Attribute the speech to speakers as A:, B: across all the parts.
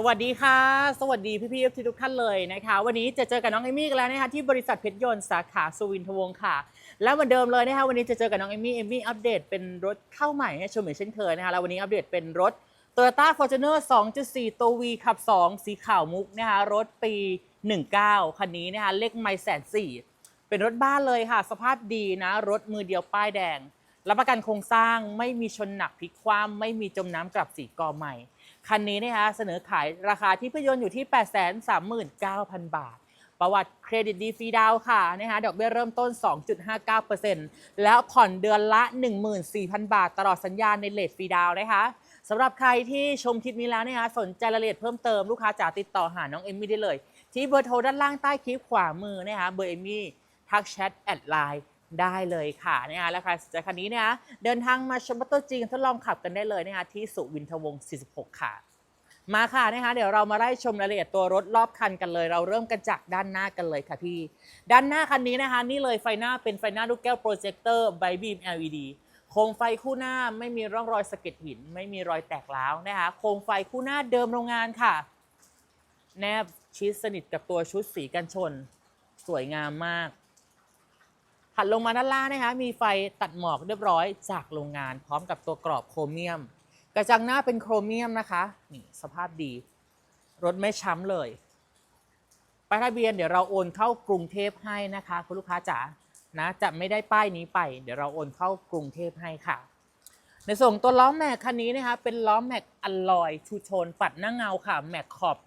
A: สวัสดีค่ะ สวัสดีพี่ๆทุกท่านเลยนะคะ วันนี้จะเจอกับน้องเอมี่กันแล้วนะคะที่บริษัทเพชรยนต์สาขาสุวินทวงศ์ค่ะ แล้วเหมือนเดิมเลยนะคะวันนี้จะเจอกับน้องเอมี่เอมี่อัปเดตเป็นรถเข้าใหม่ให้ชมเหมือนเช่นเคยนะคะแล้ววันนี้อัปเดตเป็นรถ Toyota Fortuner 2.4 ตัว V ขับ 2 สีขาวมุกนะคะรถปี 19 คันนี้นะคะเลขไม่แสนสี่เป็นรถบ้านเลยค่ะ สภาพดีนะรถมือเดียวป้ายแดงรับประกันโครงสร้างไม่มีชนหนักพลิกคว่ำไม่มีจมน้ำกลับสีกอใหม่ คันนี้นะคะเสนอขายราคาที่พยนต์อยู่ที่ 839,000 บาท ประวัติเครดิตดีฟรีดาวค่ะนะคะดอกเบี้ยเริ่มต้น 2.59%แล้วผ่อนเดือนละ 14,000 บาท ตลอดสัญญาในเลทฟรีดาวน์นะคะสำหรับใครที่ชมคลิปนี้แล้วนะคะสนใจรายละเอียดเพิ่มเติมลูกค้าจ๋าติดต่อหาน้องเอมมี่ได้เลย ที่เบอร์โทรด้านล่างใต้คลิปขวามือนะคะเบอร์เอมมี่ทักแชทแอดไลน์ ได้เลยค่ะนะคะแล้วครสนใจคันนี้นะคะเดินทางมาชมรถตัวจริงทดลองขับกันได้เลยนะคะที่สุวินทวงศ์ 46 ค่ะ มาค่ะนะคะเดี๋ยวเรามาไล่ชมรายละเอียดตัวรถรอบคันกันเลย เราเริ่มกันจากด้านหน้ากันเลยค่ะพี่ ด้านหน้าคันนี้นะคะนี่เลยไฟหน้าเป็นไฟหน้าลูกแก้วโปรเจคเตอร์ไบบีม LED โคมไฟคู่หน้าไม่มีร่องรอยสะเก็ดหิน ไม่มีรอยแตกร้าวนะคะโคมไฟคู่หน้าเดิมโรงงานค่ะ แนบชิดสนิทกับตัวชุดสีกันชน สวยงามมาก ถัดลงมาด้านล่างนะคะมีไฟตัดหมอกเรียบร้อยจากโรงงาน พร้อมกับตัวกรอบโครเมียม กระจังหน้าเป็นโครเมียมนะคะนี่สภาพดี รถไม่ช้ำเลยป้ายทะเบียนเดี๋ยวเราโอนเข้ากรุงเทพให้นะคะ คุณลูกค้าจ๋านะจะไม่ได้ป้ายนี้ไป เดี๋ยวเราโอนเข้ากรุงเทพให้ค่ะ ในส่วนของตัวล้อแม็กคันนี้นะคะเป็นล้อแม็กอลลอยทูโทนปัดหน้าเงาค่ะแม็กขอบ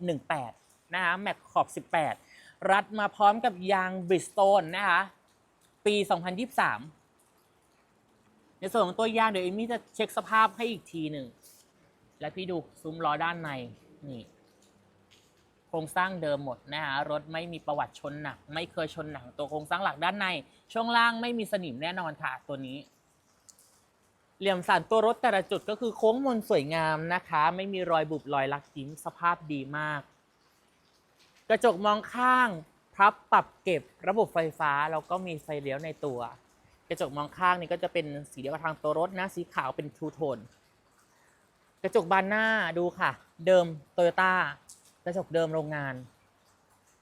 A: 18 นะคะแม็กขอบ 18 รัดมาพร้อมกับยางบริสโตนนะคะ ปี 2023 ในส่วนของตัวยางเดี๋ยวเอมี่จะเช็คสภาพให้อีกทีหนึ่ง และพี่ดูซุ้มล้อด้านในนี่โครงสร้างเดิมหมดนะคะรถไม่มีประวัติชนหนัก ไม่เคยชนหนักตัวโครงสร้างหลักด้านใน ช่วงล่างไม่มีสนิมแน่นอนค่ะตัวนี้ เหลี่ยมสันตัวรถแต่ละจุดก็คือโค้งมนสวยงามนะคะ ไม่มีรอยบุบรอยลักยิ้มสภาพดีมาก กระจกมองข้าง พับปรับเก็บระบบไฟฟ้าแล้วก็มีไฟเลี้ยวในตัว กระจกมองข้างนี่ก็จะเป็นสีเดียวกับทางตัวรถนะสีขาวเป็นทูโทนกระจกบานหน้าดูค่ะ เดิมโตโยต้ากระจกเดิมโรงงาน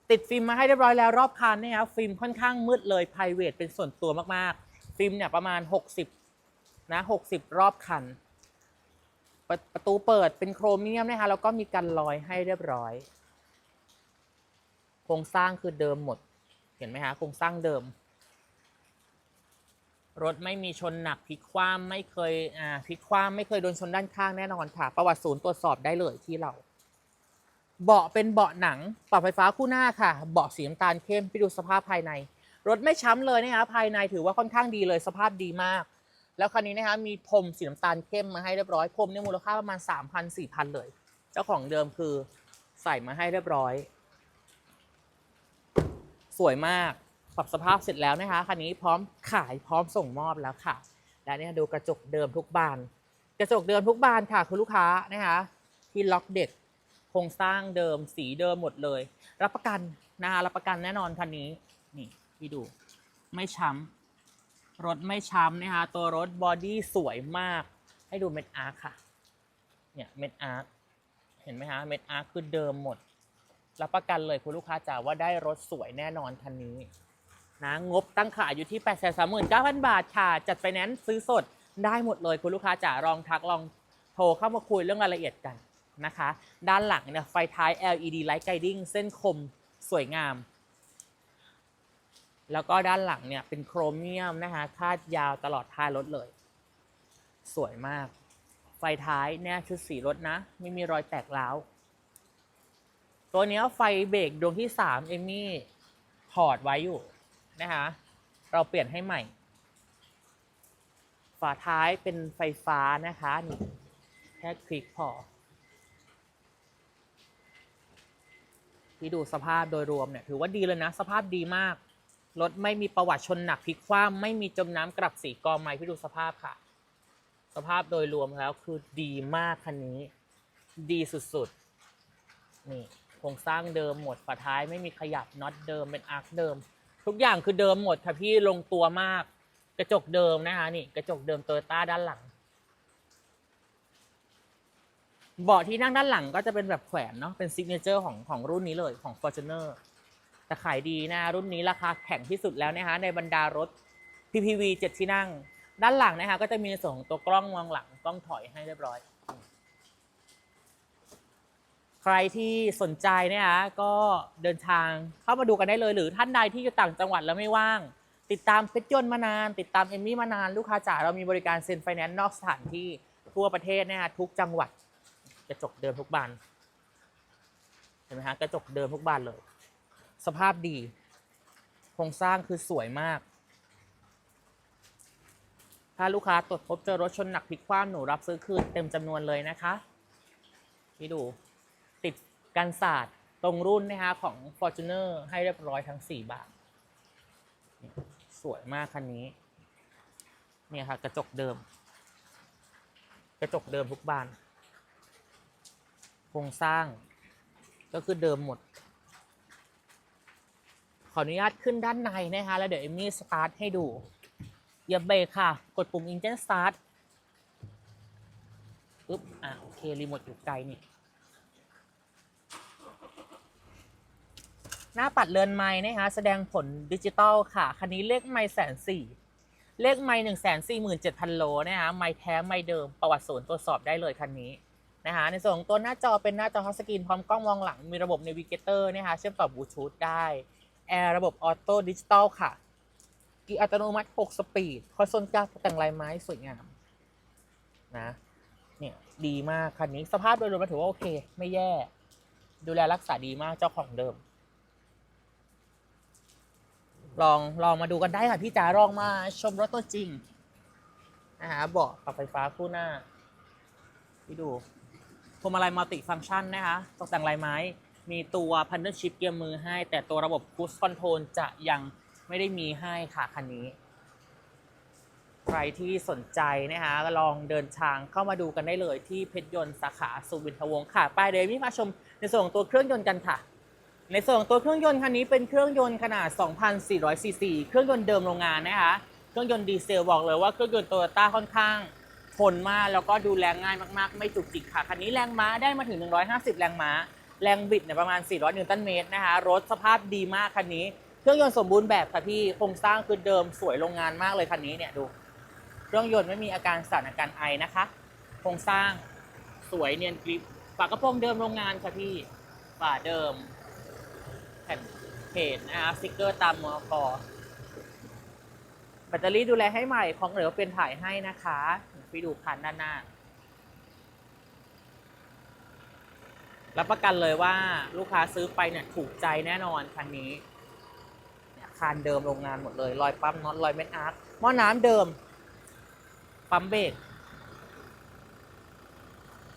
A: ติดฟิล์มมาให้เรียบร้อยแล้วรอบคันเนี่ยครับฟิล์มค่อนข้างมืดเลย p r i v a t เป็นส่วนตัวมากๆ ฟิล์มเนี่ยประมาณ 60นะ60 รอบคันประประตูเปิดเป็นโครเมียมนะคะแล้วก็มีกันรอยให้เรียบร้อย ครงสร้างคือเดิมหมด เห็นไหมคะโครงสร้างเดิม รถไม่มีชนหนักพลิกคว่ำไม่เคยอ่าพลิกคว่ำไม่เคยโดนชนด้านข้างแน่นอนค่ะ ประวัติศูนย์ตรวจสอบได้เลยที่เรา เบาะเป็นเบาะหนังปรับไฟฟ้าคู่หน้าค่ะ เบาะสีน้ำตาลเข้มไปดูสภาพภายใน รถไม่ช้ำเลยนะคะภายในถือว่าค่อนข้างดีเลยสภาพดีมาก แล้วคันนี้นะคะมีพรมสีน้ำตาลเข้มมาให้เรียบร้อยพรมเนี่ยมูลค่าประมาณ3,000 4,000เลย เจ้าของเดิมคือใส่มาให้เรียบร้อย สวยมากปรับสภาพเสร็จแล้วนะคะคันนี้พร้อมขายพร้อมส่งมอบแล้วค่ะ และเนี่ยดูกระจกเดิมทุกบาน กระจกเดิมทุกบานค่ะคุณลูกค้านะคะที่ล็อกเด็ดโครงสร้างเดิมสีเดิมหมดเลย รับประกันนะคะรับประกันแน่นอนคันนี้นี่พี่ดูไม่ช้ำรถไม่ช้ำนะคะตัวรถบอดี้สวยมาก ให้ดูเม็ดอาร์คค่ะเนี่ยเม็ดอาร์คเห็นไหมคะเม็ดอาร์คคือเดิมหมด รับประกันเลยคุณลูกค้าจ๋าว่าได้รถสวยแน่นอนคันนี้นะงบตั้งขายอยู่ที่8 3 9 0 0 0 บาทค่ะ จัดไฟแนนซ์ซื้อสดได้หมดเลยคุณลูกค้าจ๋าลองทักลองโทรเข้ามาคุยเรื่องรายละเอียดกันนะคะ ด้านหลังเนี่ยไฟท้าย LED Light Guiding เส้นคมสวยงาม แล้วก็ด้านหลังเนี่ยเป็นโครเมียมนะคะคาดยาวตลอดท้ายรถเลย สวยมาก ไฟท้ายแน่ชุดสีรถนะ ไม่มีรอยแตกร้าว ตัวนี้ไฟเบรกดวงที่3เอมมี่ถอดไว้อยู่นะคะเราเปลี่ยนให้ใหม่ ฝาท้ายเป็นไฟฟ้านะคะนี่แค่คลิกพอ ที่ดูสภาพโดยรวมเนี่ยถือว่าดีเลยนะ สภาพดีมาก รถไม่มีประวัติชนหนักพลิกคว่ำไม่มีจมน้ำกลับสีกองไม้พี่ดูสภาพค่ะ สภาพโดยรวมแล้วคือดีมากคันนี้ ดีสุดๆ นี่ โครงสร้างเดิมหมดฝาท้ายไม่มีขยับน็อตเดิมเป็นอาร์คเดิม ทุกอย่างคือเดิมหมดค่ะพี่ลงตัวมาก กระจกเดิมนะคะนี่กระจกเดิมโตโยต้าด้านหลังเบาะที่นั่งด้านหลังก็จะเป็นแบบแขวนเนาะเป็นซิกเนเจอร์ของของรุ่นนี้เลยของ Fortuner แต่ขายดีนะรุ่นนี้ราคาแข่งที่สุดแล้วนะคะในบรรดารถ PPV 7 ที่นั่ง ด้านหลังนะคะก็จะมีส่วนของตัวกล้องมองหลังกล้องถอยให้เรียบร้อย รที่สนใจนะคะก็เดินทางเข้ามาดูกันได้เลย หรือท่านใดที่อยู่ต่างจังหวัดแล้วไม่ว่าง ติดตามเพชรยนต์มานาน ติดตามเอมมี่มานานลูกค้าจ๋าเรามีบริการเซ็นไฟแนนซ์นอกสถานที่ทั่วประเทศนะคะทุกจังหวัดกระจกเดิมทุกบานเห็นไหมฮะกระจกเดิมทุกบานเลย สภาพดีโครงสร้างคือสวยมาก ถ้าลูกค้าตรวจพบเจอรถชนหนักพลิกคว่ำหนูรับซื้อคืนเต็มจำนวนเลยนะคะ นี่ดู กันศาสตร์ตรงรุ่นนะคะของ Fortuner ให้เรียบร้อยทั้ง 4 บาทนี่สวยมากคันนี้ เนี่ยค่ะ กระจกเดิม กระจกเดิมทุกบาน โครงสร้างก็คือเดิมหมด ขออนุญาตขึ้นด้านในนะคะ แล้วเดี๋ยวเอมมี่สตาร์ทให้ดูอย่าเบรกค่ะ กดปุ่ม Engine Start ปึ๊บ อะ โอเค รีโมทอยู่ไกลนี่ หน้าปัดเรือนไม้นะคะ แสดงผลดิจิตอลค่ะ คันนี้เลขไม้แสนสี่เลขไม้หนึ่งแสนสี่หมื่นเจ็ดพันโลนะคะไม้แท้ไม้เดิมประวัติศูนย์ตรวจสอบได้เลยคันนี้นะคะในส่วนของตัวหน้าจอเป็นหน้าจอทัชสกรีนพร้อมกล้องมองหลังมีระบบ n น v ิเกเตอร์นะคะเชื่อมต่อบลูทูธได้แอร์ระบบออโต้ดิจิตอลค่ะกีอัตโนมัติ 6 สปีด คอนโซลกลางแต่งลายไม้สวยงามนะ เนี่ย ดีมากคันนี้สภาพโดยรวมถือว่าโอเค ไม่แย่ ดูแลรักษาดีมากเจ้าของเดิม ลองลองมาดูกันได้ค่ะพี่จ๋าลองมาชมรถตัวจริงนะคะเบาะปรับไฟฟ้าคู่หน้าที่ดูพวงมาลัยมัลติฟังก์ชันนะคะตกแต่งลายไม้ มีตัวพันเนอร์ชิพเกียร์มือให้ แต่ตัวระบบคูสคอนโทรลจะยังไม่ได้มีให้ค่ะคันนี้ ใครที่สนใจนะคะก็ลองเดินทางเข้ามาดูกันได้เลยที่เพชรยนต์สาขาสุวินทวงศ์ค่ะ ไปเดี๋ยวมีมาชมในส่วนของตัวเครื่องยนต์กันค่ะ ในส่วนของตัวเครื่องยนต์คันนี้เป็นเครื่องยนต์ขนาด 2,400ซีซีเครื่องยนต์เดิมโรงงานนะคะ เครื่องยนต์ดีเซลบอกเลยว่าเครื่องยนต์โตโยต้าค่อนข้างทนมากแล้วก็ดูแลง่ายมากๆ ไม่จุกจิกค่ะ คันนี้แรงม้าได้มาถึง 150 แรงม้า แรงบิดเนี่ยประมาณ 400 นิวตันเมตรนะคะ รถสภาพดีมากคันนี้ เครื่องยนต์สมบูรณ์แบบค่ะพี่ โครงสร้างคือเดิมสวยโรงงานมากเลยคันนี้เนี่ยดู เครื่องยนต์ไม่มีอาการสั่นอาการไอนะคะ โครงสร้างสวยเนียนกริบฝากระโปรงเดิมโรงงานค่ะพี่ฝาเดิม ผ่นเพจนะคะสติกเกอร์ตามมอกอแบตเตอรี่ดูแลให้ใหม่ของเหลือเป็นถ่ายให้นะคะไปดูคันด้านหน้า รับประกันเลยว่าลูกค้าซื้อไปเนี่ยถูกใจแน่นอนคันนี้เนี่ยคานเดิมโรงงานหมดเลยรอยปั๊มน็อตรอยเม็ดอาร์คหม้อน้ำเดิม ปั๊มเบรก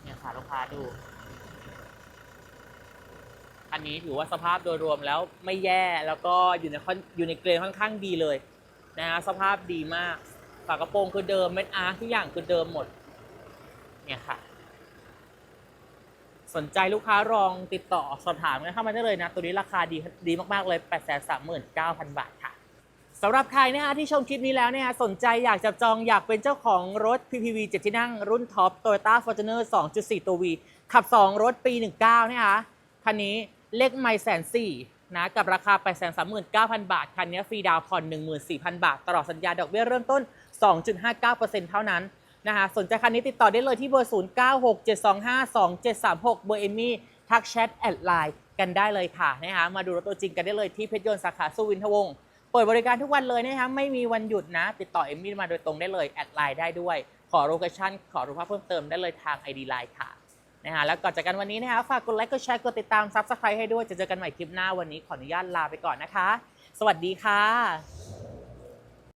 A: เนี่ยค่ะลูกค้าดู อันนี้ถือว่าสภาพโดยรวมแล้วไม่แย่แล้วก็อยู่ในอยู่ในเกรนค่อนข้างดีเลยนะฮะสภาพดีมากฝากระโปรงคือเดิมเม็ดอาร์ทุกอย่างคือเดิมหมดเนี่ยค่ะ สนใจลูกค้าลองติดต่อสอบถามกันเข้ามาได้เลยนะ ตัวนี้ราคาดีดีมากๆเลย 8 3 9 0 0 0 บาทค่ะสำหรับใครนะคะที่ชมคลิปนี้แล้วเนี่ยสนใจอยากจับจองอยากเป็นเจ้าของรถ PPV 7 ที่นั่งรุ่นท็อป Toyota Fortuner 2.4 ตัว V ขับ 2 รถปี 19 นะคะคันนี้ เลขไม่แสนสี่นะกับราคา 8 3 9 0 0 0 บาท คันนี้ฟรีดาวน์ผ่อน 14,000 บาท ตลอดสัญญาดอกเบี้ยเริ่มต้น 2.59%เท่านั้นนะคะสนใจคันนี้ติดต่อได้เลยที่เบอร์ 0967252736 เบอร์เอมี่ทักแชทแอดไลน์กันได้เลยค่ะนะคะมาดูรถตัวจริงกันได้เลยที่เพชรยนต์สาขาสุวินทวงศ์เปิดบริการทุกวันเลยนะคะไม่มีวันหยุดนะ ติดต่อเอมี่มาโดยตรงได้เลยแอดไลน์ได้ด้วย ขอโลเคชั่นขอรูปภาพเพิ่มเติมได้เลยทาง ID Line ค่ะ นะฮะแล้วก่อนจากกันวันนี้นะคะฝากกดไลค์กดแชร์กดติดตามซับสไครต์ให้ด้วยจะเจอกันใหม่คลิปหน้าวันนี้ขออนุญาตลาไปก่อนนะคะ สวัสดีค่ะ